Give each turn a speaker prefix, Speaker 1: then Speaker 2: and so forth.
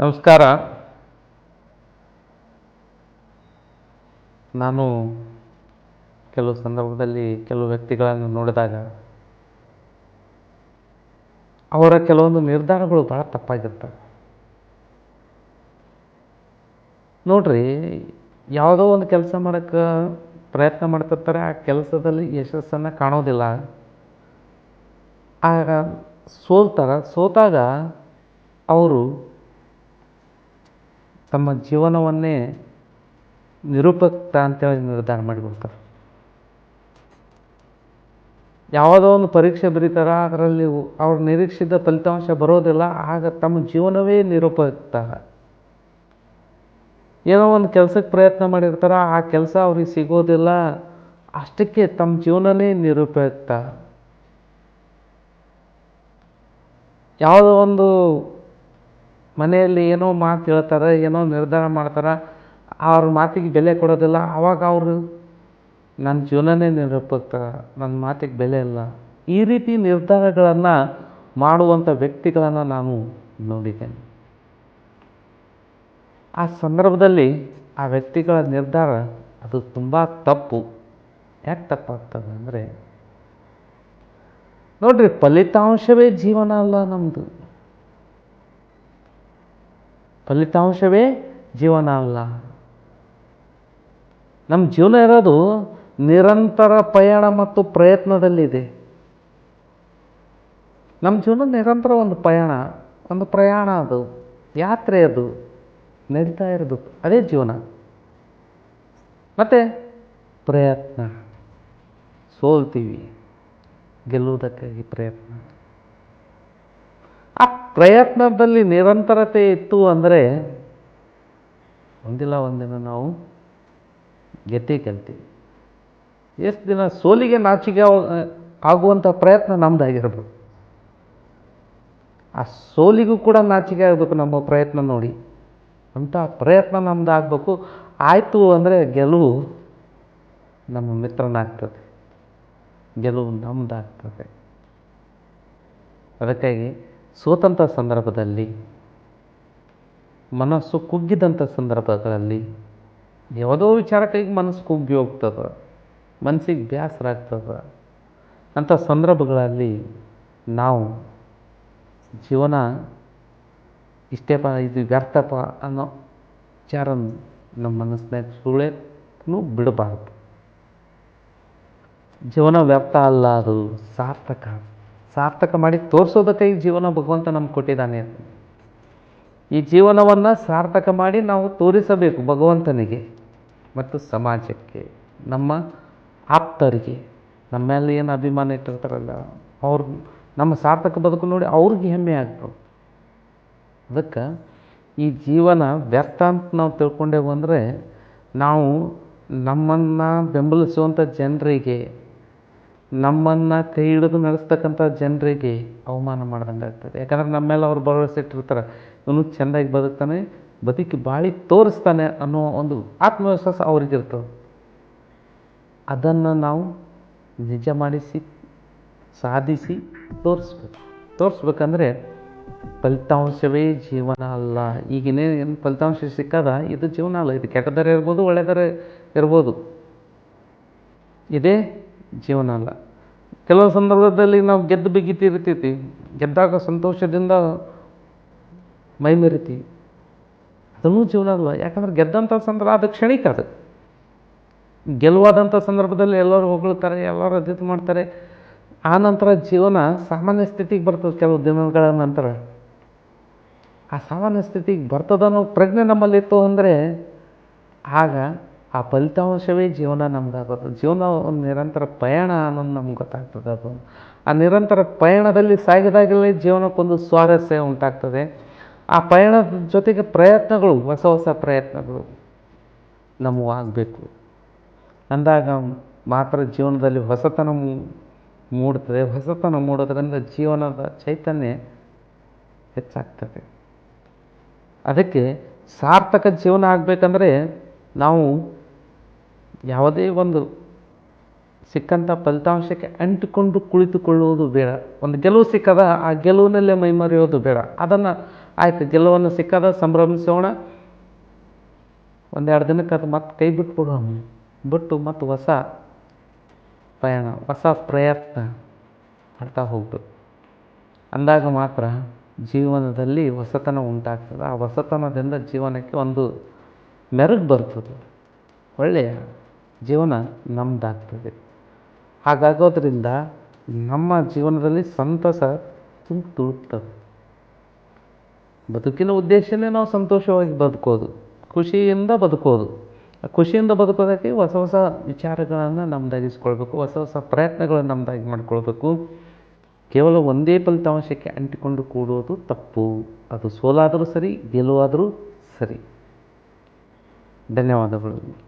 Speaker 1: ನಮಸ್ಕಾರ. ನಾನು ಕೆಲವು ಸಂದರ್ಭದಲ್ಲಿ ಕೆಲವು ವ್ಯಕ್ತಿಗಳನ್ನು ನೋಡಿದಾಗ ಅವರ ಕೆಲವೊಂದು ನಿರ್ಧಾರಗಳು ಭಾಳ ತಪ್ಪಾಗಿರ್ತವೆ. ನೋಡ್ರಿ, ಯಾವುದೋ ಒಂದು ಕೆಲಸ ಮಾಡೋಕ್ಕೆ ಪ್ರಯತ್ನ ಮಾಡ್ತಿರ್ತಾರೆ, ಆ ಕೆಲಸದಲ್ಲಿ ಯಶಸ್ಸನ್ನು ಕಾಣೋದಿಲ್ಲ. ಆಗ ಸೋಲ್ತಾರೆ. ಸೋತಾಗ ಅವರು ತಮ್ಮ ಜೀವನವನ್ನೇ ನಿರುಪಯುಕ್ತ ಅಂತೇಳಿ ನಿರ್ಧಾರ ಮಾಡಿಕೊಳ್ತಾರೆ. ಯಾವುದೋ ಒಂದು ಪರೀಕ್ಷೆ ಬರೀತಾರ, ಅದರಲ್ಲಿ ಅವ್ರು ನಿರೀಕ್ಷಿತ ಫಲಿತಾಂಶ ಬರೋದಿಲ್ಲ, ಆಗ ತಮ್ಮ ಜೀವನವೇ ನಿರೂಪಕ್ತ ಏನೋ ಒಂದು ಕೆಲಸಕ್ಕೆ ಪ್ರಯತ್ನ ಮಾಡಿರ್ತಾರೆ, ಆ ಕೆಲಸ ಅವ್ರಿಗೆ ಸಿಗೋದಿಲ್ಲ, ಅಷ್ಟಕ್ಕೆ ತಮ್ಮ ಜೀವನನೇ ನಿರುಪಯುಕ್ತ ಯಾವುದೋ ಒಂದು ಮನೆಯಲ್ಲಿ ಏನೋ ಮಾತು ಹೇಳ್ತಾರೆ, ಏನೋ ನಿರ್ಧಾರ ಮಾಡ್ತಾರೆ, ಅವ್ರ ಮಾತಿಗೆ ಬೆಲೆ ಕೊಡೋದಿಲ್ಲ. ಆವಾಗ ಅವರು, ನನ್ನ ಜೀವನನೇ ನಿರುಪಯುಕ್ತ, ನನ್ನ ಮಾತಿಗೆ ಬೆಲೆ ಇಲ್ಲ. ಈ ರೀತಿ ನಿರ್ಧಾರಗಳನ್ನು ಮಾಡುವಂಥ ವ್ಯಕ್ತಿಗಳನ್ನು ನಾನು ನೋಡಿದ್ದೇನೆ. ಆ ಸಂದರ್ಭದಲ್ಲಿ ಆ ವ್ಯಕ್ತಿಗಳ ನಿರ್ಧಾರ, ಅದು ತುಂಬ ತಪ್ಪು. ಯಾಕೆ ತಪ್ಪಾಗ್ತದೆ ಅಂದರೆ, ನೋಡಿರಿ, ಫಲಿತಾಂಶವೇ ಜೀವನ ಅಲ್ಲ ನಮ್ಮದು ಫಲಿತಾಂಶವೇ ಜೀವನ ಅಲ್ಲ. ನಮ್ಮ ಜೀವನ ಇರೋದು ನಿರಂತರ ಪಯಣ ಮತ್ತು ಪ್ರಯತ್ನದಲ್ಲಿದೆ. ನಮ್ಮ ಜೀವನ ನಿರಂತರ ಒಂದು ಪಯಣ, ಒಂದು ಪ್ರಯಾಣ ಅದು, ಯಾತ್ರೆ ಅದು, ನಡೀತಾ ಇರೋದು ಅದೇ ಜೀವನ. ಮತ್ತು ಪ್ರಯತ್ನ, ಸೋಲ್ತೀವಿ, ಗೆಲ್ಲುವುದಕ್ಕಾಗಿ ಪ್ರಯತ್ನ. ಆ ಪ್ರಯತ್ನದಲ್ಲಿ ನಿರಂತರತೆ ಇತ್ತು ಅಂದರೆ ಒಂದಿಲ್ಲ ಒಂದಿನ ನಾವು ಗೆದ್ದೇ ಕಲ್ತೀವಿ ಎಷ್ಟು ದಿನ ಸೋಲಿಗೆ ನಾಚಿಕೆ ಆಗ- ಆಗುವಂಥ ಪ್ರಯತ್ನ ನಮ್ಮದಾಗಿರ್ಬೇಕು ಆ ಸೋಲಿಗೂ ಕೂಡ ನಾಚಿಕೆ ಆಗಬೇಕು ನಮ್ಮ ಪ್ರಯತ್ನ ನೋಡಿ. ಅಂಥ ಪ್ರಯತ್ನ ನಮ್ದು ಆಗಬೇಕು ಆಯಿತು ಅಂದರೆ ಗೆಲುವು ನಮ್ಮ ಮಿತ್ರನಾಗ್ತದೆ. ಗೆಲುವು ನಮ್ಮದಾಗ್ತದೆ ಅದಕ್ಕಾಗಿ ಸೋತಂಥ ಸಂದರ್ಭದಲ್ಲಿ, ಮನಸ್ಸು ಕುಗ್ಗಿದಂಥ ಸಂದರ್ಭಗಳಲ್ಲಿ ಯಾವುದೋ ವಿಚಾರಕ್ಕಾಗಿ ಮನಸ್ಸು ಕುಗ್ಗಿ ಹೋಗ್ತದೆ, ಮನಸ್ಸಿಗೆ ಬೇಸರ ಆಗ್ತದೆ ಅಂಥ ಸಂದರ್ಭಗಳಲ್ಲಿ ನಾವು ಜೀವನ ಇಷ್ಟೇಪ ಇದು ವ್ಯರ್ಥಪ ಅನ್ನೋ ವಿಚಾರ ನಮ್ಮ ಮನಸ್ಸಿನಾಗ ಸುಳ್ಳೇನೂ ಬಿಡಬಾರ್ದು. ಜೀವನ ವ್ಯರ್ಥ ಅಲ್ಲ, ಅದು ಸಾರ್ಥಕ. ಸಾರ್ಥಕ ಮಾಡಿ ತೋರಿಸೋದಕ್ಕೆ ಈ ಜೀವನ ಭಗವಂತ ನಮ್ಗೆ ಕೊಟ್ಟಿದ್ದಾನೆ. ಈ ಜೀವನವನ್ನು ಸಾರ್ಥಕ ಮಾಡಿ ನಾವು ತೋರಿಸಬೇಕು ಭಗವಂತನಿಗೆ ಮತ್ತು ಸಮಾಜಕ್ಕೆ, ನಮ್ಮ ಆಪ್ತರಿಗೆ. ನಮ್ಮಲ್ಲಿ ಮೇಲೆ ಏನು ಅಭಿಮಾನ ಇಟ್ಟಿರ್ತಾರಲ್ಲ, ಅವ್ರ, ನಮ್ಮ ಸಾರ್ಥಕ ಬದುಕು ನೋಡಿ ಅವ್ರಿಗೆ ಹೆಮ್ಮೆ ಆಗ್ತವೆ ಅದಕ್ಕೆ ಈ ಜೀವನ ವ್ಯರ್ಥ ಅಂತ ನಾವು ತಿಳ್ಕೊಂಡೇವು ಅಂದರೆ ನಾವು ನಮ್ಮನ್ನು ಬೆಂಬಲಿಸುವಂಥ ಜನರಿಗೆ ನಮ್ಮನ್ನು ಕೈ ಹಿಡಿದು ನಡೆಸ್ತಕ್ಕಂಥ ಜನರಿಗೆ ಅವಮಾನ ಮಾಡ್ದಂಗೆ ಆಗ್ತದೆ. ಯಾಕಂದ್ರೆ ನಮ್ಮ ಮೇಲೆ ಅವ್ರು ಭರವಸೆ ಇಟ್ಟಿರ್ತಾರೆ. ಇವನು ಚೆಂದಾಗಿ ಬದುಕ್ತಾನೆ, ಬದುಕಿ ಬಾಳಿ ತೋರಿಸ್ತಾನೆ ಅನ್ನೋ ಒಂದು ಆತ್ಮವಿಶ್ವಾಸ ಅವ್ರಿಗಿರ್ತವೆ ಅದನ್ನು ನಾವು ನಿಜ ಮಾಡಿಸಿ, ಸಾಧಿಸಿ ತೋರಿಸ್ಬೇಕು. ತೋರಿಸ್ಬೇಕಂದ್ರೆ ಫಲಿತಾಂಶವೇ ಜೀವನ ಅಲ್ಲ. ಈಗಿನೇ ಏನು ಫಲಿತಾಂಶ ಸಿಕ್ಕದ ಇದು ಜೀವನ ಅಲ್ಲ. ಇದು ಕೆಟ್ಟದರೆ ಇರ್ಬೋದು ಒಳ್ಳೆಯದರೆ ಇರ್ಬೋದು. ಇದೇ ಜೀವನ ಅಲ್ಲ. ಕೆಲವು ಸಂದರ್ಭದಲ್ಲಿ ನಾವು ಗೆದ್ದು ಬಿಗಿತಿರ್ತೀವಿ ಗೆದ್ದಾಗ ಸಂತೋಷದಿಂದ ಮೈ ಮೆರಿತೀವಿ ಅದೂ ಜೀವನ ಅಲ್ಲ ಯಾಕಂದ್ರೆ ಗೆದ್ದಂಥ ಸಂದರ್ಭ, ಅದು ಕ್ಷಣಿಕ ಅದು. ಗೆಲುವಾದಂಥ ಸಂದರ್ಭದಲ್ಲಿ ಎಲ್ಲರೂ ಹೊಗಳ್ತಾರೆ, ಎಲ್ಲರೂ ಅದಿತು ಮಾಡ್ತಾರೆ. ಆ ನಂತರ ಜೀವನ ಸಾಮಾನ್ಯ ಸ್ಥಿತಿಗೆ ಬರ್ತದೆ ಕೆಲವು ದಿನಗಳ ನಂತರ. ಆ ಸಾಮಾನ್ಯ ಸ್ಥಿತಿಗೆ ಬರ್ತದನ್ನೋ ಪ್ರಜ್ಞೆ ನಮ್ಮಲ್ಲಿತ್ತು ಅಂದರೆ ಆಗ ಆ ಫಲಿತಾಂಶವೇ ಜೀವನ ನಮ್ಗಾಗೋದು. ಜೀವನ ಒಂದು ನಿರಂತರ ಪಯಣ ಅನ್ನೋದು ನಮ್ಗೆ ಗೊತ್ತಾಗ್ತದೆ ಅದು. ಆ ನಿರಂತರ ಪಯಣದಲ್ಲಿ ಸಾಗಿದಾಗಲೇ ಜೀವನಕ್ಕೊಂದು ಸ್ವಾರಸ್ಯ ಉಂಟಾಗ್ತದೆ. ಆ ಪಯಣದ ಜೊತೆಗೆ ಪ್ರಯತ್ನಗಳು, ಹೊಸ ಹೊಸ ಪ್ರಯತ್ನಗಳು ನಮಗೂ ಆಗಬೇಕು. ಅಂದಾಗ ಮಾತ್ರ ಜೀವನದಲ್ಲಿ ಹೊಸತನ ಮೂಡ್ತದೆ ಹೊಸತನ ಮೂಡೋದ್ರಿಂದ ಜೀವನದ ಚೈತನ್ಯ ಹೆಚ್ಚಾಗ್ತದೆ. ಅದಕ್ಕೆ ಸಾರ್ಥಕ ಜೀವನ ಆಗಬೇಕಂದ್ರೆ ನಾವು ಯಾವುದೇ ಒಂದು ಸಿಕ್ಕಂಥ ಫಲಿತಾಂಶಕ್ಕೆ ಅಂಟಿಕೊಂಡು ಕುಳಿತುಕೊಳ್ಳುವುದು ಬೇಡ. ಒಂದು ಗೆಲುವು ಸಿಕ್ಕದ ಆ ಗೆಲುವಿನಲ್ಲೇ ಮೈಮರೆಯೋದು ಬೇಡ. ಅದನ್ನು ಆಯಿತು, ಗೆಲುವನ್ನು ಸಿಕ್ಕದ ಸಂಭ್ರಮಿಸೋಣ. ಒಂದೆರಡು ದಿನಕ್ಕೆ ಅದು ಮತ್ತೆ ಕೈ ಬಿಟ್ಬಿಡೋಣ. ಬಿಟ್ಟು ಮತ್ತು ಹೊಸ ಪಯಣ ಹೊಸ ಪ್ರಯತ್ನ ಮಾಡ್ತಾ ಹೋಗ್ಬೇಕು. ಅಂದಾಗ ಮಾತ್ರ ಜೀವನದಲ್ಲಿ ಹೊಸತನ ಉಂಟಾಗ್ತದೆ. ಆ ಹೊಸತನದಿಂದ ಜೀವನಕ್ಕೆ ಒಂದು ಮೆರುಗು ಬರ್ತದೆ. ಒಳ್ಳೆಯ ಜೀವನ ನಮ್ಮದಾಗ್ತದೆ ಹಾಗಾಗೋದ್ರಿಂದ ನಮ್ಮ ಜೀವನದಲ್ಲಿ ಸಂತಸ ತುಂಬಿ ಬದುಕಿನ ಉದ್ದೇಶನೇ ನಾವು ಸಂತೋಷವಾಗಿ ಬದುಕೋದು, ಖುಷಿಯಿಂದ ಬದುಕೋದು. ಖುಷಿಯಿಂದ ಬದುಕೋದಕ್ಕೆ ಹೊಸ ಹೊಸ ವಿಚಾರಗಳನ್ನು ನಮ್ಮದಾಗಿಸ್ಕೊಳ್ಬೇಕು ಹೊಸ ಹೊಸ ಪ್ರಯತ್ನಗಳನ್ನು ನಮ್ಮದಾಗಿ ಮಾಡ್ಕೊಳ್ಬೇಕು. ಕೇವಲ ಒಂದೇ ಫಲಿತಾಂಶಕ್ಕೆ ಅಂಟಿಕೊಂಡು ಕೂಡೋದು ತಪ್ಪು. ಅದು ಸೋಲಾದರೂ ಸರಿ, ಗೆಲುವಾದರೂ ಸರಿ. ಧನ್ಯವಾದಗಳು.